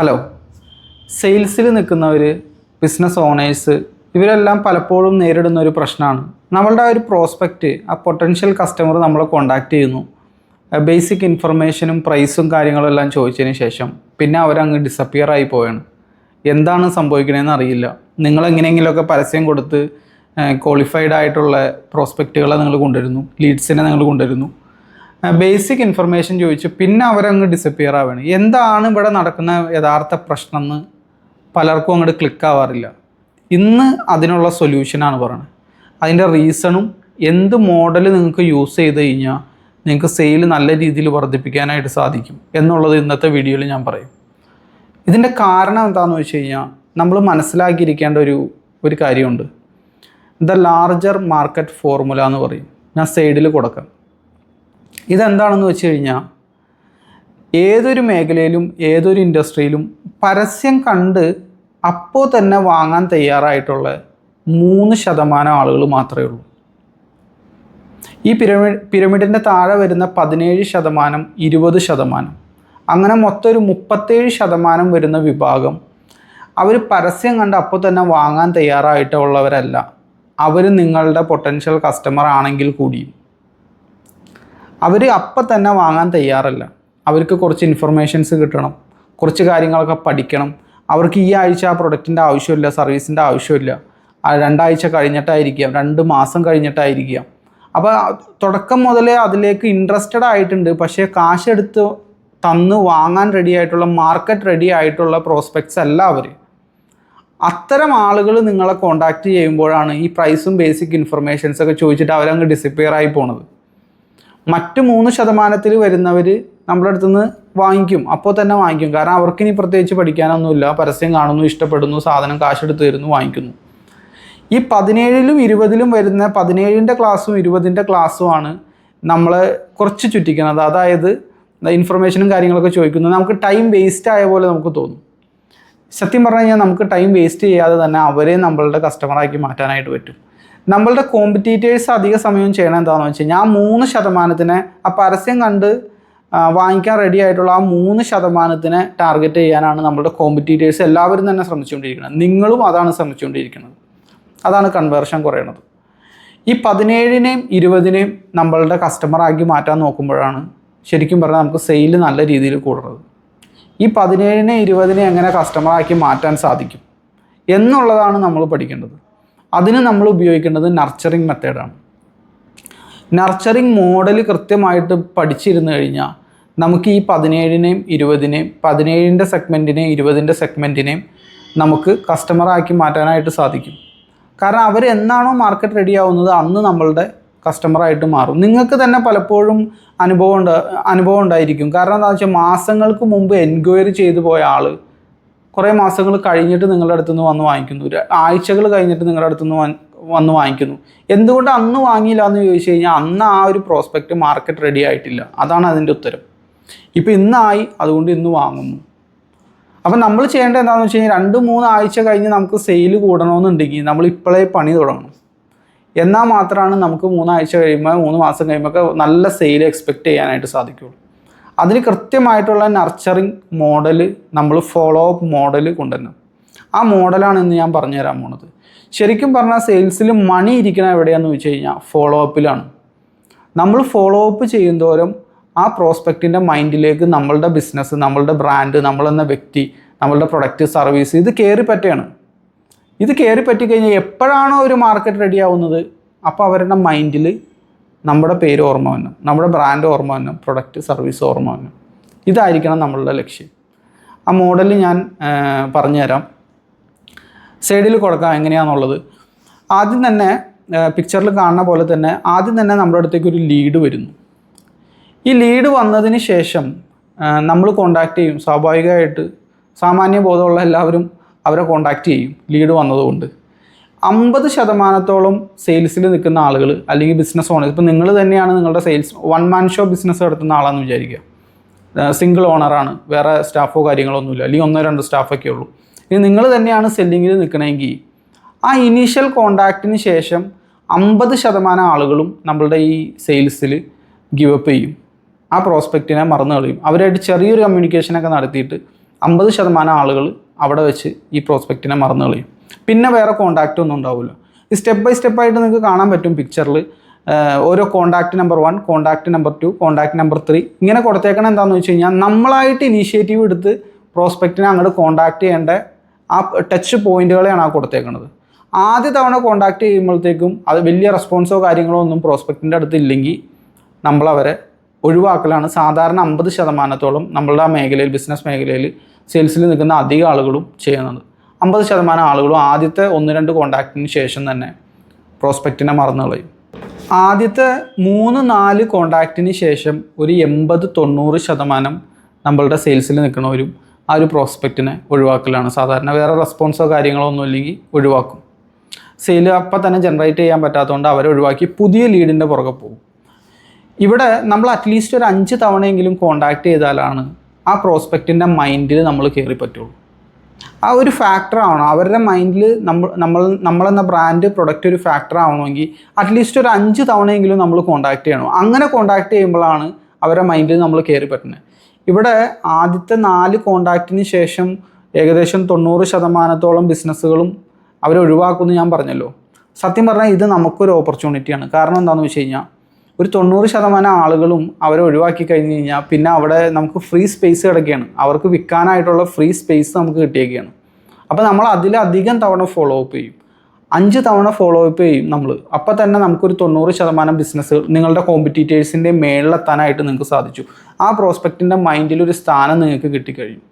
Hello സെയിൽസിൽ നിൽക്കുന്നവർ business owners ഇവരെല്ലാം പലപ്പോഴും നേരിടുന്ന ഒരു പ്രശ്നമാണ്. നമ്മളുടെ ആ ഒരു പ്രോസ്പെക്റ്റ് ആ പൊട്ടൻഷ്യൽ കസ്റ്റമർ നമ്മളെ കോണ്ടാക്ട് ചെയ്യുന്നു. ബേസിക് ഇൻഫർമേഷനും പ്രൈസും കാര്യങ്ങളും എല്ലാം ചോദിച്ചതിന് ശേഷം പിന്നെ അവരങ്ങ് ഡിസപ്പിയർ ആയി പോവാണ് എന്താണ് സംഭവിക്കണതെന്ന് അറിയില്ല. നിങ്ങൾ എങ്ങനെയെങ്കിലുമൊക്കെ പരസ്യം കൊടുത്ത് ക്വാളിഫൈഡ് ആയിട്ടുള്ള പ്രോസ്പെക്റ്റുകളെ നിങ്ങൾ കൊണ്ടുവരുന്നു. ലീഡ്സിനെ നിങ്ങൾ കൊണ്ടുവരുന്നു. ബേസിക് ഇൻഫർമേഷൻ ചോദിച്ചു പിന്നെ അവരങ്ങ് ഡിസപ്പിയർ ആവുകയാണ്. എന്താണ് ഇവിടെ നടക്കുന്ന യഥാർത്ഥ പ്രശ്നം എന്ന് പലർക്കും അങ്ങോട്ട് ക്ലിക്ക് ആവാറില്ല. ഇന്ന് അതിനുള്ള സൊല്യൂഷനാണ് പറയുന്നത് അതിന്റെ റീസണും എന്ത് മോഡൽ നിങ്ങൾക്ക് യൂസ് ചെയ്ത് കഴിഞ്ഞാൽ നിങ്ങൾക്ക് സെയിൽ നല്ല രീതിയിൽ വർദ്ധിപ്പിക്കാനായിട്ട് സാധിക്കും എന്നുള്ളത് ഇന്നത്തെ വീഡിയോയിൽ ഞാൻ പറയും. ഇതിന്റെ കാരണം എന്താണെന്ന് വെച്ച് കഴിഞ്ഞാൽ നമ്മൾ മനസ്സിലാക്കിയിരിക്കേണ്ട ഒരു ഒരു കാര്യമുണ്ട്. ദ ലാർജർ മാർക്കറ്റ് ഫോർമുല എന്ന് പറയും. ഞാൻ സൈഡിൽ കൊടുക്കാം. ഇതെന്താണെന്ന് വെച്ച് കഴിഞ്ഞാൽ ഏതൊരു മേഖലയിലും ഏതൊരു ഇൻഡസ്ട്രിയിലും പരസ്യം കണ്ട് അപ്പോൾ തന്നെ വാങ്ങാൻ തയ്യാറായിട്ടുള്ള മൂന്ന് ശതമാനം ആളുകൾ മാത്രമേ ഉള്ളൂ. ഈ പിരമിഡ് പിരമിഡിന്റെ താഴെ വരുന്ന പതിനേഴ് ശതമാനം ഇരുപത് ശതമാനം അങ്ങനെ മൊത്തം ഒരു മുപ്പത്തേഴ് ശതമാനം വരുന്ന വിഭാഗം അവർ പരസ്യം കണ്ട് അപ്പോൾ തന്നെ വാങ്ങാൻ തയ്യാറായിട്ടുള്ളവരല്ല. അവർ നിങ്ങളുടെ പൊട്ടൻഷ്യൽ കസ്റ്റമർ ആണെങ്കിൽ കൂടിയും. അവർ അപ്പം തന്നെ വാങ്ങാൻ തയ്യാറല്ല. അവർക്ക് കുറച്ച് ഇൻഫർമേഷൻസ് കിട്ടണം. കുറച്ച് കാര്യങ്ങളൊക്കെ പഠിക്കണം. അവർക്ക് ഈ ആഴ്ച ആ പ്രൊഡക്റ്റിന്റെ ആവശ്യമില്ല സർവീസിന്റെ ആവശ്യമില്ല. രണ്ടാഴ്ച കഴിഞ്ഞിട്ടായിരിക്കാം രണ്ട് മാസം കഴിഞ്ഞിട്ടായിരിക്കാം. അപ്പോൾ തുടക്കം മുതലേ അതിലേക്ക് ഇൻട്രസ്റ്റഡ് ആയിട്ടുണ്ട്. പക്ഷേ കാശെടുത്ത് തന്ന് വാങ്ങാൻ റെഡി ആയിട്ടുള്ള മാർക്കറ്റ് റെഡി ആയിട്ടുള്ള പ്രോസ്പെക്ട്സ് അല്ല അവർ അത്തരം ആളുകൾ നിങ്ങളെ കോണ്ടാക്ട് ചെയ്യുമ്പോഴാണ് ഈ പ്രൈസും ബേസിക് ഇൻഫർമേഷൻസൊക്കെ ചോദിച്ചിട്ട് അവരങ്ങ് ഡിസപ്പിയർ ആയി പോണത്. മറ്റ് മൂന്ന് ശതമാനത്തിൽ വരുന്നവർ നമ്മുടെ അടുത്തുനിന്ന് വാങ്ങിക്കും. അപ്പോൾ തന്നെ വാങ്ങിക്കും. കാരണം അവർക്ക് ഇനി പ്രത്യേകിച്ച് പഠിക്കാനൊന്നുമില്ല. പരസ്യം കാണുന്നു ഇഷ്ടപ്പെടുന്നു സാധനം കാശെടുത്ത് തരുന്നു വാങ്ങിക്കുന്നു. ഈ പതിനേഴിലും ഇരുപതിലും വരുന്ന പതിനേഴിന്റെ ക്ലാസ്സും ഇരുപതിന്റെ ക്ലാസ്സുമാണ് നമ്മളെ കുറച്ച് ചുറ്റിക്കുന്നത് അതായത് ഇൻഫർമേഷനും കാര്യങ്ങളൊക്കെ ചോദിക്കുന്നത് നമുക്ക് ടൈം വേസ്റ്റ് ആയ പോലെ നമുക്ക് തോന്നും. സത്യം പറഞ്ഞു കഴിഞ്ഞാൽ നമുക്ക് ടൈം വേസ്റ്റ് ചെയ്യാതെ തന്നെ അവരെ നമ്മളുടെ കസ്റ്റമറാക്കി മാറ്റാനായിട്ട് പറ്റും. നമ്മളുടെ കോമ്പറ്റീറ്റേഴ്സ് അധിക സമയം ചെയ്യണം എന്താണെന്ന് വെച്ച് കഴിഞ്ഞാൽ ആ മൂന്ന് ശതമാനത്തിനെ ആ പരസ്യം കണ്ട് വാങ്ങിക്കാൻ റെഡി ആയിട്ടുള്ള ആ മൂന്ന് ശതമാനത്തിനെ ടാർഗറ്റ് ചെയ്യാനാണ് നമ്മളുടെ കോമ്പറ്റീറ്റേഴ്സ് എല്ലാവരും തന്നെ ശ്രമിച്ചുകൊണ്ടിരിക്കുന്നത്. നിങ്ങളും അതാണ് ശ്രമിച്ചുകൊണ്ടിരിക്കുന്നത്. അതാണ് കൺവേർഷൻ കുറയണത്. ഈ പതിനേഴിനെയും ഇരുപതിനെയും നമ്മളുടെ കസ്റ്റമറാക്കി മാറ്റാൻ നോക്കുമ്പോഴാണ് ശരിക്കും പറഞ്ഞാൽ നമുക്ക് സെയിൽ നല്ല രീതിയിൽ കൂടുന്നത്. ഈ പതിനേഴിനെ ഇരുപതിനെ എങ്ങനെ കസ്റ്റമറാക്കി മാറ്റാൻ സാധിക്കും എന്നുള്ളതാണ് നമ്മൾ പഠിക്കേണ്ടത്. അതിന് നമ്മൾ ഉപയോഗിക്കേണ്ടത് നർച്ചറിങ് മെത്തേഡാണ് നർച്ചറിങ് മോഡൽ കൃത്യമായിട്ട് പഠിച്ചിരുന്നു കഴിഞ്ഞാൽ നമുക്ക് ഈ പതിനേഴിനെയും ഇരുപതിനെയും പതിനേഴിന്റെ സെഗ്മെന്റിനെയും ഇരുപതിന്റെ സെഗ്മെന്റിനെയും നമുക്ക് കസ്റ്റമറാക്കി മാറ്റാനായിട്ട് സാധിക്കും. കാരണം അവർ എന്നാണോ മാർക്കറ്റ് റെഡി ആവുന്നത് അന്ന് നമ്മളുടെ കസ്റ്റമറായിട്ട് മാറും. നിങ്ങൾക്ക് തന്നെ പലപ്പോഴും അനുഭവം ഉണ്ട് അനുഭവം ഉണ്ടായിരിക്കും. കാരണം എന്താണെന്ന് വെച്ചാൽ മാസങ്ങൾക്ക് മുമ്പ് എൻക്വയറി ചെയ്തു പോയ ആൾ കുറേ മാസങ്ങൾ കഴിഞ്ഞിട്ട് നിങ്ങളുടെ അടുത്ത് നിന്ന് വന്ന് വാങ്ങിക്കുന്നു. ഒരു ആഴ്ചകൾ കഴിഞ്ഞിട്ട് നിങ്ങളുടെ അടുത്ത് നിന്ന് വന്ന് വാങ്ങിക്കുന്നു. എന്തുകൊണ്ട് അന്ന് വാങ്ങിയില്ല എന്ന് ചോദിച്ചു കഴിഞ്ഞാൽ അന്ന് ആ ഒരു പ്രോസ്പെക്റ്റ് മാർക്കറ്റ് റെഡി ആയിട്ടില്ല. അതാണ് അതിന്റെ ഉത്തരം. ഇപ്പം ഇന്നായി അതുകൊണ്ട് ഇന്ന് വാങ്ങുന്നു. അപ്പം നമ്മൾ ചെയ്യേണ്ടത് എന്താണെന്ന് വെച്ച് കഴിഞ്ഞാൽ രണ്ട് മൂന്ന് ആഴ്ച കഴിഞ്ഞ് നമുക്ക് സെയിൽ കൂടണമെന്നുണ്ടെങ്കിൽ നമ്മൾ ഇപ്പോഴേ പണി തുടങ്ങണം. എന്നാൽ മാത്രമാണ് നമുക്ക് മൂന്നാഴ്ച കഴിയുമ്പോൾ മൂന്ന് മാസം കഴിയുമ്പോൾ നല്ല സെയിൽ എക്സ്പെക്റ്റ് ചെയ്യാനായിട്ട് സാധിക്കുള്ളൂ അതിന് കൃത്യമായിട്ടുള്ള നർച്ചറിങ് മോഡൽ നമ്മൾ ഫോളോ അപ്പ് മോഡൽ കൊണ്ടുവരണം. ആ മോഡലാണ് ഇന്ന് ഞാൻ പറഞ്ഞുതരാൻ പോണത്. ശരിക്കും പറഞ്ഞാൽ സെയിൽസിൽ മണി ഇരിക്കണ എവിടെയാണെന്ന് വെച്ച് കഴിഞ്ഞാൽ ഫോളോ അപ്പിലാണ് നമ്മൾ ഫോളോ അപ്പ് ചെയ്യുന്തോറും ആ പ്രോസ്പെക്റ്റിന്റെ മൈൻഡിലേക്ക് നമ്മളുടെ ബിസിനസ് നമ്മളുടെ ബ്രാൻഡ് നമ്മളെന്ന വ്യക്തി നമ്മളുടെ പ്രൊഡക്റ്റ് സർവീസ് ഇത് കയറി പറ്റുകയാണ്. ഇത് കയറി പറ്റിക്കഴിഞ്ഞാൽ എപ്പോഴാണോ ഒരു മാർക്കറ്റ് റെഡി ആവുന്നത്? അപ്പോൾ അവരുടെ മൈൻഡിൽ നമ്മുടെ പേര് ഓർമ്മ വന്നു. നമ്മുടെ ബ്രാൻഡ് ഓർമ്മ വന്നു. പ്രൊഡക്റ്റ് സർവീസ് ഓർമ്മ വന്നു. ഇതായിരിക്കണം നമ്മളുടെ ലക്ഷ്യം. ആ മോഡൽ ഞാൻ പറഞ്ഞുതരാം. സൈഡിൽ കൊടുക്കാം എങ്ങനെയാണെന്നുള്ളത് ആദ്യം തന്നെ പിക്ചറിൽ കാണുന്ന പോലെ തന്നെ ആദ്യം തന്നെ നമ്മുടെ അടുത്തേക്ക് ഒരു ലീഡ് വരുന്നു. ഈ ലീഡ് വന്നതിന് ശേഷം നമ്മൾ കോണ്ടാക്ട് ചെയ്യും. സ്വാഭാവികമായിട്ട് സാമാന്യ ബോധമുള്ള എല്ലാവരും അവരെ കോണ്ടാക്ട് ചെയ്യും. ലീഡ് വന്നതുകൊണ്ട്. അമ്പത് ശതമാനത്തോളം സെയിൽസിൽ നിൽക്കുന്ന ആളുകൾ അല്ലെങ്കിൽ ബിസിനസ് ഓണർ ഇപ്പോൾ നിങ്ങൾ തന്നെയാണ് നിങ്ങളുടെ sales one man show business നടത്തുന്ന ആളാണെന്ന് വിചാരിക്കുക. സിംഗിൾ ഓണറാണ് വേറെ സ്റ്റാഫോ കാര്യങ്ങളൊന്നുമില്ല അല്ലെങ്കിൽ ഒന്നോ രണ്ടോ സ്റ്റാഫൊക്കെ ഉള്ളൂ. ഇനി നിങ്ങൾ തന്നെയാണ് സെല്ലിങ്ങിൽ നിൽക്കണമെങ്കിൽ ആ ഇനീഷ്യൽ കോണ്ടാക്റ്റിന് ശേഷം അമ്പത് ശതമാനം ആളുകളും നമ്മളുടെ ഈ സെയിൽസിൽ ഗിവ് അപ്പ് ചെയ്യും. ആ പ്രോസ്പെക്റ്റിനെ മറന്നു കളയും. അവരായിട്ട് ചെറിയൊരു കമ്മ്യൂണിക്കേഷനൊക്കെ നടത്തിയിട്ട് അമ്പത് ശതമാനം ആളുകൾ അവിടെ വെച്ച് ഈ പ്രോസ്പെക്റ്റിനെ മറന്നു കളയും. പിന്നെ വേറെ കോണ്ടാക്റ്റ് ഒന്നും ഉണ്ടാവില്ല സ്റ്റെപ്പ് ബൈ സ്റ്റെപ്പ് ആയിട്ട് നിങ്ങൾക്ക് കാണാൻ പറ്റും പിക്ചറിൽ ഓരോ contact number one contact number two contact number three ഇങ്ങനെ കൊടുത്തേക്കണം എന്താണെന്ന് വെച്ച് കഴിഞ്ഞാൽ നമ്മളായിട്ട് ഇനീഷ്യേറ്റീവ് എടുത്ത് പ്രോസ്പെക്റ്റിനെ അങ്ങോട്ട് കോണ്ടാക്ട് ചെയ്യേണ്ട ആ ടച്ച് പോയിന്റുകളെയാണ് ആ കൊടുത്തേക്കുന്നത് ആദ്യ തവണ കോണ്ടാക്ട് ചെയ്യുമ്പോഴത്തേക്കും അത് വലിയ റെസ്പോൺസോ കാര്യങ്ങളോ ഒന്നും പ്രോസ്പെക്റ്റിന്റെ അടുത്ത് ഇല്ലെങ്കിൽ നമ്മളവരെ ഒഴിവാക്കലാണ്. സാധാരണ അമ്പത് ശതമാനത്തോളം നമ്മളുടെ ആ മേഖലയിൽ ബിസിനസ് മേഖലയിൽ സെയിൽസിൽ നിൽക്കുന്ന അധിക ആളുകളും ചെയ്യുന്നത്. അമ്പത് ശതമാനം ആളുകളും ആദ്യത്തെ ഒന്ന് രണ്ട് കോണ്ടാക്റ്റിന് ശേഷം തന്നെ പ്രോസ്പെക്റ്റിനെ മറന്നു കളയും. ആദ്യത്തെ മൂന്ന് നാല് കോണ്ടാക്റ്റിന് ശേഷം ഒരു എൺപത് തൊണ്ണൂറ് ശതമാനം നമ്മളുടെ സെയിൽസിൽ നിൽക്കുന്നവരും ആ ഒരു പ്രോസ്പെക്റ്റിനെ ഒഴിവാക്കലാണ്. സാധാരണ വേറെ റെസ്പോൺസോ കാര്യങ്ങളോ ഒന്നും ഇല്ലെങ്കിൽ ഒഴിവാക്കും. സെയിൽ അപ്പം തന്നെ ജനറേറ്റ് ചെയ്യാൻ പറ്റാത്തതുകൊണ്ട് അവരെ ഒഴിവാക്കി പുതിയ ലീഡിന്റെ പുറകെ പോകും. ഇവിടെ നമ്മൾ അറ്റ്ലീസ്റ്റ് ഒരു അഞ്ച് തവണയെങ്കിലും കോണ്ടാക്ട് ചെയ്താലാണ് ആ പ്രോസ്പെക്റ്റിന്റെ മൈൻഡിൽ നമ്മൾ കയറി പറ്റുള്ളൂ. ആ ഒരു ഫാക്ടർ ആവണം. അവരുടെ മൈൻഡിൽ നമ്മൾ നമ്മൾ നമ്മളെന്ന ബ്രാൻഡ് പ്രൊഡക്റ്റ് ഒരു ഫാക്ടർ ആവണമെങ്കിൽ അറ്റ്ലീസ്റ്റ് ഒരു അഞ്ച് തവണയെങ്കിലും നമ്മൾ കോണ്ടാക്ട് ചെയ്യണം. അങ്ങനെ കോണ്ടാക്ട് ചെയ്യുമ്പോഴാണ് അവരുടെ മൈൻഡിൽ നമ്മൾ കയറി പറ്റുന്നത്. ഇവിടെ ആദ്യത്തെ നാല് കോണ്ടാക്റ്റിന് ശേഷം ഏകദേശം തൊണ്ണൂറ് ശതമാനത്തോളം ബിസിനസ്സുകളും അവരൊഴിവാക്കുമെന്ന് ഞാൻ പറഞ്ഞല്ലോ. സത്യം പറഞ്ഞാൽ ഇത് നമുക്കൊരു ഓപ്പർച്യൂണിറ്റിയാണ് കാരണം എന്താണെന്ന് വെച്ച് കഴിഞ്ഞാൽ ഒരു തൊണ്ണൂറ് ശതമാനം ആളുകളും അവരെ ഒഴിവാക്കി കഴിഞ്ഞ് കഴിഞ്ഞാൽ പിന്നെ അവിടെ നമുക്ക് ഫ്രീ സ്പേസ് കിടക്കുകയാണ്. അവർക്ക് വിൽക്കാനായിട്ടുള്ള ഫ്രീ സ്പേസ് നമുക്ക് കിട്ടിയേക്കുകയാണ്. അപ്പോൾ നമ്മൾ അതിലധികം തവണ ഫോളോ അപ്പ് ചെയ്യും. അഞ്ച് തവണ ഫോളോ അപ്പ് ചെയ്യും നമ്മൾ. അപ്പോൾ തന്നെ നമുക്കൊരു തൊണ്ണൂറ് ശതമാനം ബിസിനസ്സുകൾ നിങ്ങളുടെ കോമ്പറ്റീറ്റേഴ്സിന്റെ മേളിലെത്താനായിട്ട് നിങ്ങൾക്ക് സാധിച്ചു. ആ പ്രോസ്പെക്റ്റിന്റെ മൈൻഡിൽ ഒരു സ്ഥാനം നിങ്ങൾക്ക് കിട്ടിക്കഴിയും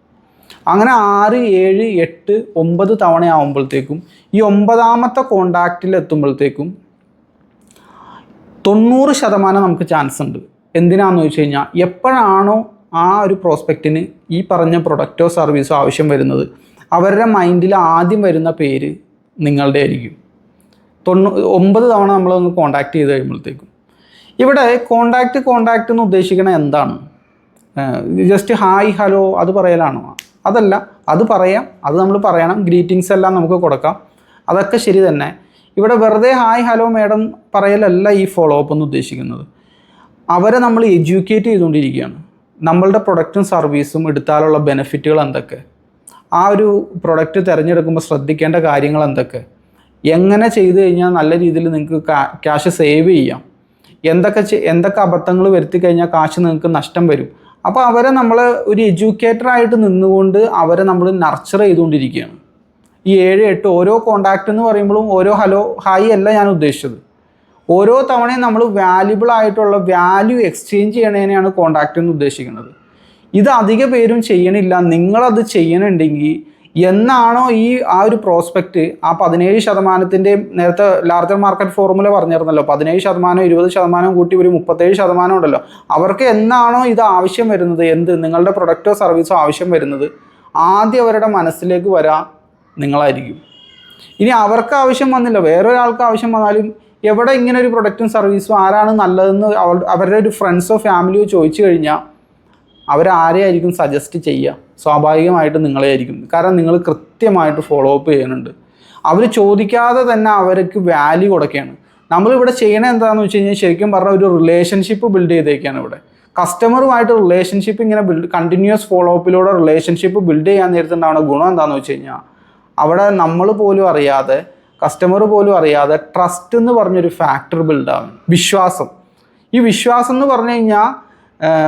അങ്ങനെ ആറ് ഏഴ് എട്ട് ഒമ്പത് തവണ ആവുമ്പോഴത്തേക്കും ഈ ഒമ്പതാമത്തെ കോണ്ടാക്റ്റിൽ എത്തുമ്പോഴത്തേക്കും തൊണ്ണൂറ് ശതമാനം നമുക്ക് ചാൻസ് ഉണ്ട്. എന്തിനാണെന്ന് വെച്ച് കഴിഞ്ഞാൽ എപ്പോഴാണോ ആ ഒരു പ്രോസ്പെക്റ്റിന് ഈ പറഞ്ഞ പ്രൊഡക്റ്റോ സർവീസോ ആവശ്യം വരുന്നത് അവരുടെ മൈൻഡിൽ ആദ്യം വരുന്ന പേര് നിങ്ങളുടെ ആയിരിക്കും. തൊണ്ണൂ ഒമ്പത് തവണ നമ്മളൊന്ന് കോണ്ടാക്ട് ചെയ്ത് കഴിയുമ്പോഴത്തേക്കും. ഇവിടെ കോണ്ടാക്ട് കോണ്ടാക്ട് എന്ന് ഉദ്ദേശിക്കണത് എന്താണ്? ജസ്റ്റ് ഹായ് ഹലോ അത് പറയലാണോ? അതല്ല അത് പറയാം അത് നമ്മൾ പറയണം ഗ്രീറ്റിങ്സ് എല്ലാം നമുക്ക് കൊടുക്കാം. അതൊക്കെ ശരി തന്നെ. ഇവിടെ വെറുതെ ഹായ് ഹലോ മേഡം പറയലല്ല ഈ ഫോളോ അപ്പ് എന്ന് ഉദ്ദേശിക്കുന്നത്. അവരെ നമ്മൾ എഡ്യൂക്കേറ്റ് ചെയ്തുകൊണ്ടിരിക്കുകയാണ്. നമ്മളുടെ പ്രൊഡക്റ്റും സർവീസും എടുത്താലുള്ള ബെനിഫിറ്റുകൾ എന്തൊക്കെ? ആ ഒരു പ്രൊഡക്റ്റ് തിരഞ്ഞെടുക്കുമ്പോൾ ശ്രദ്ധിക്കേണ്ട കാര്യങ്ങൾ എന്തൊക്കെ? എങ്ങനെ ചെയ്തു കഴിഞ്ഞാൽ നല്ല രീതിയിൽ നിങ്ങൾക്ക് ക്യാഷ് സേവ് ചെയ്യാം? എന്തൊക്കെ എന്തൊക്കെ അബദ്ധങ്ങൾ വരുത്തി കഴിഞ്ഞാൽ കാശ് നിങ്ങൾക്ക് നഷ്ടം വരും? അപ്പോൾ അവരെ നമ്മൾ ഒരു എഡ്യൂക്കേറ്ററായിട്ട് നിന്നുകൊണ്ട് അവരെ നമ്മൾ നർച്ചർ ചെയ്തുകൊണ്ടിരിക്കുകയാണ്. ഈ ഏഴ് എട്ട് ഓരോ കോണ്ടാക്റ്റ് എന്ന് പറയുമ്പോഴും ഓരോ ഹലോ ഹായ് അല്ല ഞാൻ ഉദ്ദേശിച്ചത്. ഓരോ തവണയും നമ്മൾ വാല്യുബിൾ ആയിട്ടുള്ള വാല്യൂ എക്സ്ചേഞ്ച് ചെയ്യണതിനെയാണ് കോണ്ടാക്റ്റ് എന്ന് ഉദ്ദേശിക്കുന്നത്. ഇത് അധിക പേരും ചെയ്യണില്ല. നിങ്ങളത് ചെയ്യണുണ്ടെങ്കിൽ എന്നാണോ ഈ ആ ഒരു പ്രോസ്പെക്റ്റ് ആ പതിനേഴ് ശതമാനത്തിന്റെ നേരത്തെ ലാർജർ മാർക്കറ്റ് ഫോർമുല പറഞ്ഞിരുന്നല്ലോ. പതിനേഴ് ശതമാനം ഇരുപത് ശതമാനം കൂട്ടി ഒരു മുപ്പത്തേഴ് ശതമാനം ഉണ്ടല്ലോ. അവർക്ക് എന്നാണോ ഇത് ആവശ്യം വരുന്നത്? എന്ത്? നിങ്ങളുടെ പ്രൊഡക്റ്റോ സർവീസോ ആവശ്യം വരുന്നത്? ആദ്യം അവരുടെ മനസ്സിലേക്ക് വരാൻ നിങ്ങളായിരിക്കും. ഇനി അവർക്ക് ആവശ്യം വന്നില്ല. വേറൊരാൾക്ക് ആവശ്യം വന്നാലും എവിടെ ഇങ്ങനെ ഒരു പ്രൊഡക്റ്റും സർവീസും ആരാണ് നല്ലതെന്ന് അവരുടെ ഒരു ഫ്രണ്ട്സോ ഫാമിലിയോ ചോദിച്ചു കഴിഞ്ഞാൽ അവരാരെയായിരിക്കും സജസ്റ്റ് ചെയ്യുക സ്വാഭാവികമായിട്ട് നിങ്ങളെ ആയിരിക്കും കാരണം നിങ്ങൾ കൃത്യമായിട്ട് ഫോളോ അപ്പ് ചെയ്യുന്നുണ്ട്. അവർ ചോദിക്കാതെ തന്നെ അവർക്ക് വാല്യൂ കൊടുക്കുകയാണ്. നമ്മളിവിടെ ചെയ്യണത് എന്താണെന്ന് വെച്ച് കഴിഞ്ഞാൽ ശരിക്കും പറഞ്ഞാൽ ഒരു റിലേഷൻഷിപ്പ് ബിൽഡ് ചെയ്തേക്കാണ് ഇവിടെ. കസ്റ്റമറുമായിട്ട് റിലേഷൻഷിപ്പ് ഇങ്ങനെ ബിൽഡ് കണ്ടിന്യൂസ് ഫോളോ അപ്പിലൂടെ റിലേഷൻഷിപ്പ് ബിൽഡ് ചെയ്യാൻ നേരത്തുണ്ടാവുന്ന ഗുണം എന്താണെന്ന് വെച്ച് കഴിഞ്ഞാൽ അവിടെ നമ്മൾ പോലും അറിയാതെ കസ്റ്റമർ പോലും അറിയാതെ ട്രസ്റ്റ് എന്ന് പറഞ്ഞൊരു ഫാക്ടർ ബിൽഡാവും വിശ്വാസം. ഈ വിശ്വാസം എന്ന് പറഞ്ഞു കഴിഞ്ഞാൽ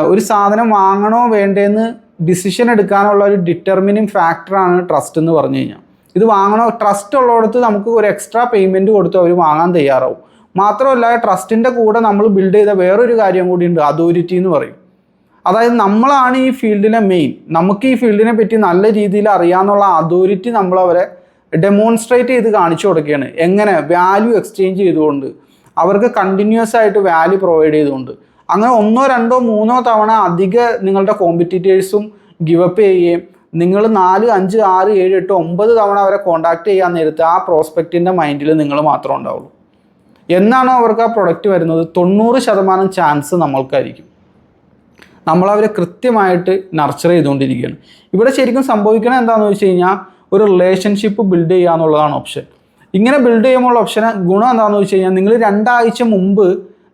ഒരു സാധനം വാങ്ങണോ വേണ്ടേന്ന് ഡിസിഷൻ എടുക്കാനുള്ള ഒരു ഡിറ്റർമിനിങ് ഫാക്ടറാണ് ട്രസ്റ്റ് എന്ന് പറഞ്ഞു കഴിഞ്ഞാൽ ഇത് വാങ്ങണോ ട്രസ്റ്റ് ഉള്ളിടത്ത് നമുക്ക് ഒരു എക്സ്ട്രാ പേയ്മെന്റ് കൊടുത്ത് അവർ വാങ്ങാൻ തയ്യാറാവും. മാത്രമല്ല ട്രസ്റ്റിന്റെ കൂടെ നമ്മൾ ബിൽഡ് ചെയ്ത വേറൊരു കാര്യം കൂടിയുണ്ട് അതോറിറ്റി എന്ന് പറയും. അതായത് നമ്മളാണ് ഈ ഫീൽഡിലെ മെയിൻ നമുക്ക് ഈ ഫീൽഡിനെ പറ്റി നല്ല രീതിയിൽ അറിയാമെന്നുള്ള അതോറിറ്റി നമ്മൾ അവരെ ഡെമോൺസ്ട്രേറ്റ് ചെയ്ത് കാണിച്ചു കൊടുക്കുകയാണ്. എങ്ങനെ? വാല്യൂ എക്സ്ചേഞ്ച് ചെയ്തുകൊണ്ട്. അവർക്ക് കണ്ടിന്യൂസ് ആയിട്ട് വാല്യൂ പ്രൊവൈഡ് ചെയ്തുകൊണ്ട്. അങ്ങനെ ഒന്നോ രണ്ടോ മൂന്നോ തവണ അധിക നിങ്ങളുടെ കോമ്പറ്റീറ്റേഴ്സും ഗിവപ്പ് ചെയ്യുകയും നിങ്ങൾ നാല് അഞ്ച് ആറ് ഏഴ് എട്ട് ഒമ്പത് തവണ അവരെ കോണ്ടാക്ട് ചെയ്യാൻ നേരത്ത് ആ പ്രോസ്പെക്റ്റിന്റെ മൈൻഡിൽ നിങ്ങൾ മാത്രമേ ഉണ്ടാവുള്ളൂ. എന്നാണോ അവർക്ക് ആ പ്രൊഡക്റ്റ് വരുന്നത്? തൊണ്ണൂറ് ശതമാനം ചാൻസ് നമ്മൾക്കായിരിക്കും. നമ്മളവരെ കൃത്യമായിട്ട് നർച്ചർ ചെയ്തുകൊണ്ടിരിക്കുകയാണ്. ഇവിടെ ശരിക്കും സംഭവിക്കണം എന്താണെന്ന് വെച്ച് കഴിഞ്ഞാൽ ഒരു റിലേഷൻഷിപ്പ് ബിൽഡ് ചെയ്യുക എന്നുള്ളതാണ് ഓപ്ഷൻ ഇങ്ങനെ ബിൽഡ് ചെയ്യുമ്പോൾ ഓപ്ഷൻ ഗുണം എന്താണെന്ന് വെച്ച് കഴിഞ്ഞാൽ നിങ്ങൾ രണ്ടാഴ്ച മുമ്പ്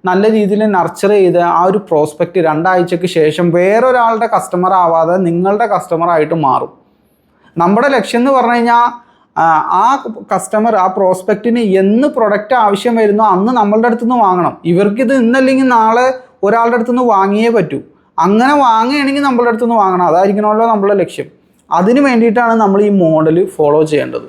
നല്ല രീതിയിൽ നർച്ചർ ചെയ്ത് ആ ഒരു പ്രോസ്പെക്റ്റ് രണ്ടാഴ്ചക്ക് ശേഷം വേറൊരാളുടെ കസ്റ്റമർ ആവാതെ നിങ്ങളുടെ കസ്റ്റമർ ആയിട്ട് മാറും. നമ്മുടെ ലക്ഷ്യം എന്ന് പറഞ്ഞു കഴിഞ്ഞാൽ ആ കസ്റ്റമർ ആ പ്രോസ്പെക്റ്റിന് എന്ന് പ്രൊഡക്റ്റ് ആവശ്യം വരുന്നോ അന്ന് നമ്മളുടെ അടുത്തുനിന്ന് വാങ്ങണം. ഇവർക്കിത് ഇന്നല്ലെങ്കിൽ നാളെ ഒരാളുടെ അടുത്തുനിന്ന് വാങ്ങിയേ പറ്റൂ. അങ്ങനെ വാങ്ങുകയാണെങ്കിൽ നമ്മളുടെ അടുത്ത് നിന്ന് വാങ്ങണം. അതായിരിക്കണമല്ലോ നമ്മളുടെ ലക്ഷ്യം. അതിന് വേണ്ടിയിട്ടാണ് നമ്മൾ ഈ മോഡൽ ഫോളോ ചെയ്യേണ്ടത്.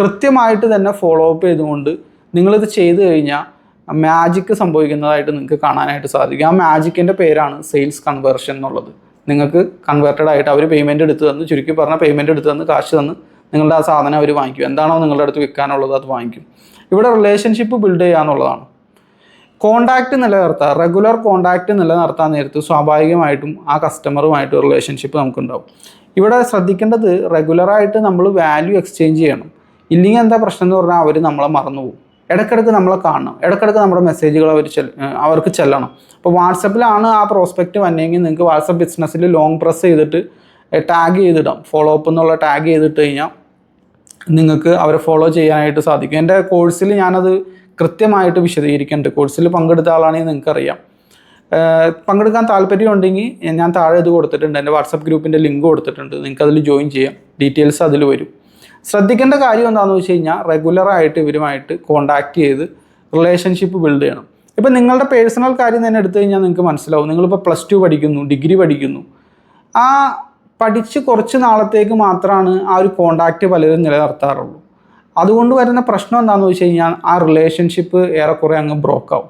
കൃത്യമായിട്ട് തന്നെ ഫോളോ അപ്പ് ചെയ്തുകൊണ്ട് നിങ്ങളിത് ചെയ്തു കഴിഞ്ഞാൽ മാജിക്ക് സംഭവിക്കുന്നതായിട്ട് നിങ്ങൾക്ക് കാണാനായിട്ട് സാധിക്കും. ആ മാജിക്കിന്റെ പേരാണ് സെയിൽസ് കൺവേർഷൻ എന്നുള്ളത്. നിങ്ങൾക്ക് കൺവേർട്ടഡ് ആയിട്ട് അവർ പേയ്മെന്റ് എടുത്ത് തന്ന് ചുരുക്കി പറഞ്ഞാൽ പേയ്മെന്റ് എടുത്ത് തന്ന് കാശ് തന്ന് നിങ്ങളുടെ ആ സാധനം അവർ വാങ്ങിക്കും. എന്താണോ നിങ്ങളുടെ അടുത്ത് വിൽക്കാനുള്ളത് അത് വാങ്ങിക്കും. ഇവിടെ റിലേഷൻഷിപ്പ് ബിൽഡ് ചെയ്യുക എന്നുള്ളതാണ്. കോണ്ടാക്റ്റ് നിലനിർത്താം. റെഗുലർ കോണ്ടാക്റ്റ് നിലനിർത്താൻ നേരത്ത് സ്വാഭാവികമായിട്ടും ആ കസ്റ്റമറുമായിട്ട് റിലേഷൻഷിപ്പ് നമുക്കുണ്ടാവും. ഇവിടെ ശ്രദ്ധിക്കേണ്ടത് റെഗുലറായിട്ട് നമ്മൾ വാല്യൂ എക്സ്ചേഞ്ച് ചെയ്യണം. ഇല്ലെങ്കിൽ എന്താ പ്രശ്നം എന്ന് പറഞ്ഞാൽ അവർ നമ്മളെ മറന്നു പോകും ഇടയ്ക്കിടയ്ക്ക് നമ്മളെ കാണണം. ഇടയ്ക്കിടയ്ക്ക് നമ്മുടെ മെസ്സേജുകൾ അവർ അവർക്ക് ചെല്ലണം. അപ്പോൾ വാട്സപ്പിലാണ് ആ പ്രോസ്പെക്റ്റ് വന്നെങ്കിൽ നിങ്ങൾക്ക് വാട്സപ്പ് ബിസിനസ്സിൽ ലോങ് പ്രസ് ചെയ്തിട്ട് ടാഗ് ചെയ്തിടാം. ഫോളോ അപ്പ് എന്നുള്ള ടാഗ് ചെയ്തിട്ട് കഴിഞ്ഞാൽ നിങ്ങൾക്ക് അവരെ ഫോളോ ചെയ്യാനായിട്ട് സാധിക്കും. എന്റെ കോഴ്സിൽ ഞാനത് കൃത്യമായിട്ട് വിശദീകരിക്കുന്നുണ്ട് കോഴ്സിൽ പങ്കെടുത്ത ആളാണെങ്കിൽ നിങ്ങൾക്കറിയാം. പങ്കെടുക്കാൻ താല്പര്യമുണ്ടെങ്കിൽ ഞാൻ താഴെ ഇത് കൊടുത്തിട്ടുണ്ട്. എന്റെ വാട്സപ്പ് ഗ്രൂപ്പിന്റെ ലിങ്ക് കൊടുത്തിട്ടുണ്ട്. നിങ്ങൾക്ക് അതിൽ ജോയിൻ ചെയ്യാം. ഡീറ്റെയിൽസ് അതിൽ വരും. ശ്രദ്ധിക്കേണ്ട കാര്യം എന്താണെന്ന് വെച്ച് കഴിഞ്ഞാൽ റെഗുലറായിട്ട് ഇവരുമായിട്ട് കോണ്ടാക്ട് ചെയ്ത് റിലേഷൻഷിപ്പ് ബിൽഡ് ചെയ്യണം. ഇപ്പം നിങ്ങളുടെ പേഴ്സണൽ കാര്യം തന്നെ എടുത്തു കഴിഞ്ഞാൽ നിങ്ങൾക്ക് മനസ്സിലാവും. നിങ്ങളിപ്പോൾ പ്ലസ് ടു പഠിക്കുന്നു ഡിഗ്രി പഠിക്കുന്നു. ആ പഠിച്ച് കുറച്ച് നാളത്തേക്ക് മാത്രമാണ് ആ ഒരു കോണ്ടാക്റ്റ് പലരും നിലനിർത്താറുള്ളൂ. അതുകൊണ്ട് വരുന്ന പ്രശ്നം എന്താണെന്ന് വെച്ച് കഴിഞ്ഞാൽ ആ റിലേഷൻഷിപ്പ് ഏറെക്കുറെ അങ്ങ് ബ്രോക്ക് ആവും.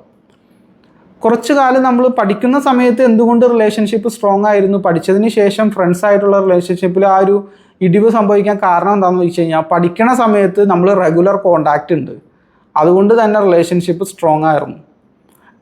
കുറച്ച് കാലം നമ്മൾ പഠിക്കുന്ന സമയത്ത് എന്തുകൊണ്ട് റിലേഷൻഷിപ്പ് സ്ട്രോങ് ആയിരുന്നു? പഠിച്ചതിന് ശേഷം ഫ്രണ്ട്സ് ആയിട്ടുള്ള റിലേഷൻഷിപ്പിൽ ആ ഒരു ഇടിവ് സംഭവിക്കാൻ കാരണം എന്താണെന്ന് വെച്ച് കഴിഞ്ഞാൽ പഠിക്കണ സമയത്ത് നമ്മൾ റെഗുലർ കോണ്ടാക്റ്റ് ഉണ്ട്. അതുകൊണ്ട് തന്നെ റിലേഷൻഷിപ്പ് സ്ട്രോങ് ആയിരുന്നു.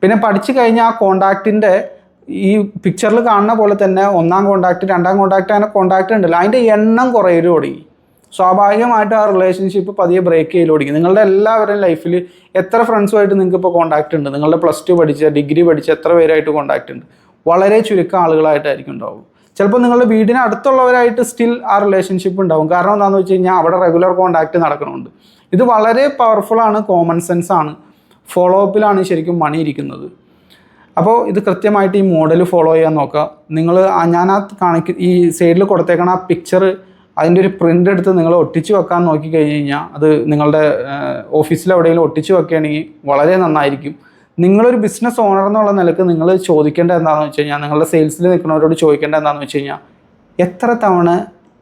പിന്നെ പഠിച്ചു കഴിഞ്ഞാൽ ആ കോണ്ടാക്റ്റിന്റെ ഈ പിക്ചറിൽ കാണുന്ന പോലെ തന്നെ ഒന്നാം കോണ്ടാക്റ്റ് രണ്ടാം കോണ്ടാക്റ്റ് അങ്ങനെ കോണ്ടാക്ട് ഉണ്ടല്ലോ. അതിന്റെ എണ്ണം കുറയലും തുടങ്ങി. സ്വാഭാവികമായിട്ട് ആ റിലേഷൻഷിപ്പ് പതിയെ ബ്രേക്ക് ചെയ്യൽ തുടങ്ങി നിങ്ങളുടെ എല്ലാവരുടെയും ലൈഫിൽ എത്ര ഫ്രണ്ട്സുമായിട്ട് നിങ്ങൾക്ക് ഇപ്പോൾ കോണ്ടാക്ട് ഉണ്ട്? നിങ്ങളുടെ പ്ലസ് ടു പഠിച്ച ഡിഗ്രി പഠിച്ച എത്ര പേരായിട്ട് കോണ്ടാക്ട് ഉണ്ട്? വളരെ ചുരുക്കം ആളുകളായിട്ടായിരിക്കും ഉണ്ടാവും ചിലപ്പോൾ നിങ്ങളുടെ വീടിന് അടുത്തുള്ളവരായിട്ട് സ്റ്റിൽ ആ റിലേഷൻഷിപ്പ് ഉണ്ടാവും. കാരണം എന്താണെന്ന് വെച്ച് കഴിഞ്ഞാൽ അവിടെ റെഗുലർ കോണ്ടാക്ട് നടക്കുന്നുണ്ട് ഇത് വളരെ പവർഫുൾ ആണ് കോമൺ സെൻസ് ആണ്. ഫോളോ അപ്പിലാണ് ശരിക്കും മണി ഇരിക്കുന്നത്. അപ്പോൾ ഇത് കൃത്യമായിട്ട് ഈ മോഡൽ ഫോളോ ചെയ്യാൻ നോക്കുക. നിങ്ങൾ ഞാൻ ആ കാണിക്ക ഈ സൈഡിൽ കൊടുത്തേക്കണ ആ പിക്ചർ അതിന്റെ ഒരു പ്രിന്റ് എടുത്ത് നിങ്ങൾ ഒട്ടിച്ചു വെക്കാൻ നോക്കി കഴിഞ്ഞ് കഴിഞ്ഞാൽ അത് നിങ്ങളുടെ ഒട്ടിച്ചു ഒട്ടിച്ച് വെക്കുകയാണെങ്കിൽ വളരെ നന്നായിരിക്കും. നിങ്ങളൊരു ബിസിനസ് ഓണർ എന്നുള്ള നിലയ്ക്ക് നിങ്ങൾ ചോദിക്കേണ്ട എന്താണെന്ന് വെച്ച് കഴിഞ്ഞാൽ നിങ്ങളുടെ സെയിൽസിൽ നിൽക്കുന്നവരോട് ചോദിക്കേണ്ട എന്താണെന്ന് വെച്ച് കഴിഞ്ഞാൽ എത്ര തവണ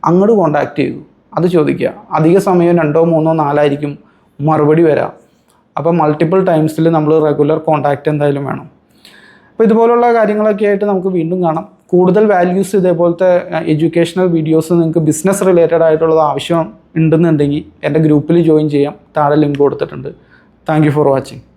അങ്ങോട്ട് കോണ്ടാക്ട് ചെയ്തു? അത് ചോദിക്കുക. അധിക സമയം രണ്ടോ മൂന്നോ നാലായിരിക്കും മറുപടി വരാം. അപ്പോൾ മൾട്ടിപ്പിൾ ടൈംസിൽ നമ്മൾ റെഗുലർ കോണ്ടാക്റ്റ് എന്തായാലും വേണം. അപ്പോൾ ഇതുപോലുള്ള കാര്യങ്ങളൊക്കെ ആയിട്ട് നമുക്ക് വീണ്ടും കാണാം. കൂടുതൽ വാല്യൂസ് ഇതേപോലത്തെ എഡ്യൂക്കേഷണൽ വീഡിയോസ് നിങ്ങൾക്ക് ബിസിനസ് റിലേറ്റഡ് ആയിട്ടുള്ളത് ആവശ്യം ഉണ്ടെന്നുണ്ടെങ്കിൽ എന്റെ ഗ്രൂപ്പിൽ ജോയിൻ ചെയ്യാം. താഴെ ലിങ്ക് കൊടുത്തിട്ടുണ്ട്. Thank for watching